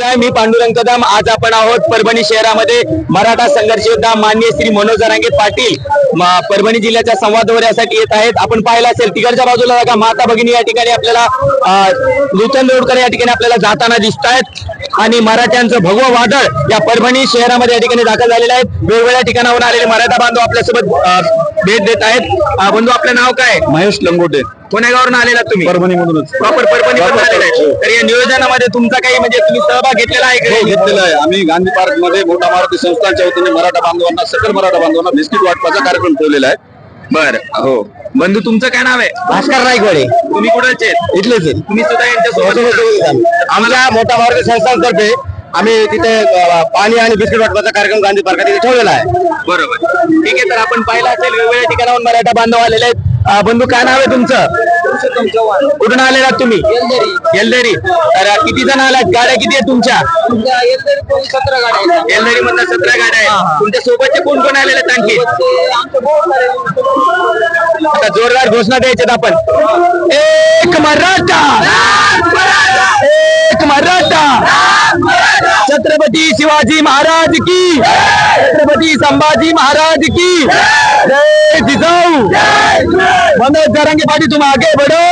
शिवराय मी पांडुरंग कदम आज आपण आहोत परभणी शहरामध्ये मराठा संघर्ष योद्धा मान्य श्री मनोज जरांगे पाटील. परभणी जिल्ह्याच्या संवाद दौऱ्यासाठी येत आहेत. आपण पाहिलं असेल तिकडच्या बाजूला जागा माता भगिनी या ठिकाणी आपल्याला नूतन रोडकर या ठिकाणी आपल्याला जाताना दिसत आहेत. आणि मराठ्यांचं भगवं वादळ या परभणी शहरामध्ये या ठिकाणी दाखल झालेलं आहे. वेगवेगळ्या ठिकाणाहून आलेले मराठा बांधव आपल्यासोबत भेट देत आहेत. बंधू आपलं नाव काय? महेश लंगोटे. कोण्या गावावरून आलेला तुम्ही. परभणी मधूनच प्रॉपर परभणी. मधून आलेला आहे. तर या नियोजनामध्ये तुमचा काही म्हणजे तुम्ही सहभाग घेतलेला आहे का? हो घेतलेला आहे. आम्ही गांधी पार्कमध्ये मोठा मारुती संस्थांच्या वतीने मराठा बांधवांना सकल मराठा बांधवांना बिस्किट वाटपाचा कार्यक्रम ठेवलेला आहे. बर. हो. बंधू तुमचं काय नाव आहे? भास्कर रायगडे. तुम्ही कुठलचे आहेत? इथलेच आहे. तुम्ही सुद्धा यांच्या सोबत आमच्या मोठा मारुती संस्थांतर्फे आम्ही तिथे अ, पाणी आणि बिस्किट वाटपाचा कार्यक्रम गांधी पार्कात तिथे ठेवलेला आहे. बरोबर. ठीक आहे तर आपण पाहिलं असेल वेगवेगळ्या ठिकाणाहून मराठा बांधव आलेले आहेत. अं, बंधू काय नाव आहे तुमचं? कुठून आलेला तुम्ही? येलदरी. तर किती जण आलात? गाड्या किती आहेत तुमच्या? येलदरी मधल्या सतरा गाड्या आहेत? तुमच्या सोबतचे कोण कोण आलेले आहेत आणखी? आता जोरदार घोषणा द्यायच्यात आपण. एक मराठा एक मराठा छत्रपती शिवाजी महाराज की? छत्रपती संभाजी महाराज की? जय जिजाऊ। मनोज जरांगे पाटील तुम आगे बढो।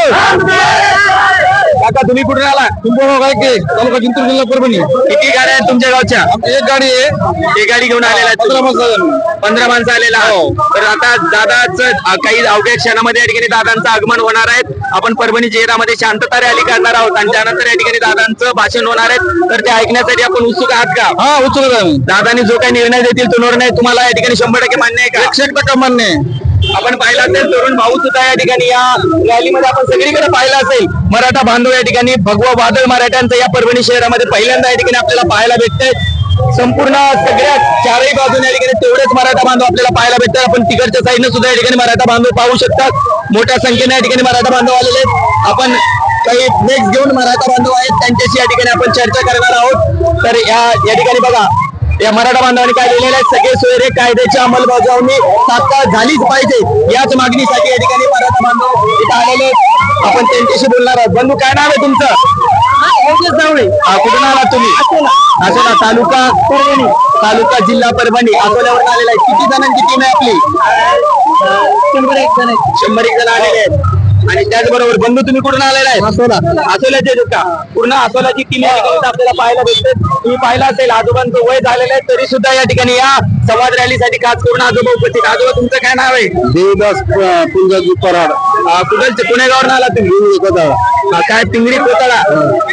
काका तुम्ही कुठून आला पिंपळगाव गायके तालुका जिंतूर जिल्हा परभणी. किती गाड्या आहेत तुमच्या गावच्या? एक गाडी आहे. एक गाडी घेऊन आलेला आहे पंधरा तुम्ही. माणसं. पंधरा माणसं आलेला आहोत. तर आता दादाच काही अवघ्या क्षणामध्ये या ठिकाणी दादांचं आगमन होणार आहे. आपण परभणी शहरामध्ये शांतता रॅली करणार आहोत आणि त्यानंतर या ठिकाणी दादांचं भाषण होणार आहे. तर ते ऐकण्यासाठी आपण उत्सुक आहात का? हा उचलत आहे. दादानी जो काही निर्णय देतील तो निर्णय तुम्हाला या ठिकाणी शंभर टक्के मान्य आहे का? एकशे एक टक्का मान्य आहे. आपण पाहिलं असेल तरुण भाऊ सुद्धा या ठिकाणी या रॅलीमध्ये आपण सगळीकडे पाहिलं असेल. मराठा बांधव या ठिकाणी भगवा वादळ मराठ्यांचं या परभणी शहरामध्ये पहिल्यांदा या ठिकाणी आपल्याला पाहायला भेटतंय. संपूर्ण सगळ्या चारही बाजूने या ठिकाणी तेवढेच मराठा बांधव आपल्याला पाहायला भेटतात. आपण तिकडच्या साईडने सुद्धा या ठिकाणी मराठा बांधव पाहू शकतात. मोठ्या संख्येने या ठिकाणी मराठा बांधव आलेले आहेत. आपण काही नेक्स्ट घेऊन मराठा बांधव आहेत. त्यांच्याशी या ठिकाणी आपण चर्चा करणार आहोत. तर या या ठिकाणी बघा. या मराठा बांधवांनी काय लिहिलेलं आहे? सगळे सोयरे कायद्याची अंमलबजावणी तात्काळ झालीच पाहिजे. याच मागणीसाठी या ठिकाणी मराठा बांधव इथं आलेले आहेत. आपण त्यांच्याशी बोलणार आहोत. बंधू काय नाव आहे तुमचं? कुठून आला तुम्ही? अकोला तालुका? परभणी. तालुका जिल्हा परभणी अकोल्यावरून आलेला आहे. किती जणांची टीम आहे आपली? शंभर एक जण शंभर एक जण आलेले आहेत. आणि त्याचबरोबर बंधू तुम्ही कुठून आलेला आहे? अकोला अकोल्याचे आहेत का? पूर्ण या ठिकाणी आपल्याला पाहायला भेटते. तुम्ही पाहिलं असेल आजोबांचं वय झालेलं आहे तरी सुद्धा या ठिकाणी या. संवाद रॅलीसाठी खास करून आजोबा उपस्थित. आजोबा तुमचं काय नाव आहे? देवदास पुंजाजी पराड. अं, कुठलचे? पुणेगावरून आला तुम्ही? हा, काय पिंगळी कोतळा?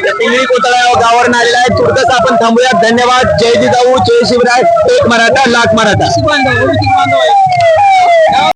त्या पिंगळी कोतळा या गावावरून आलेला आहे. तुर्तच आपण थांबूयात. धन्यवाद. जय जिजाऊ जय शिवराय. एक मराठा लाख मराठा.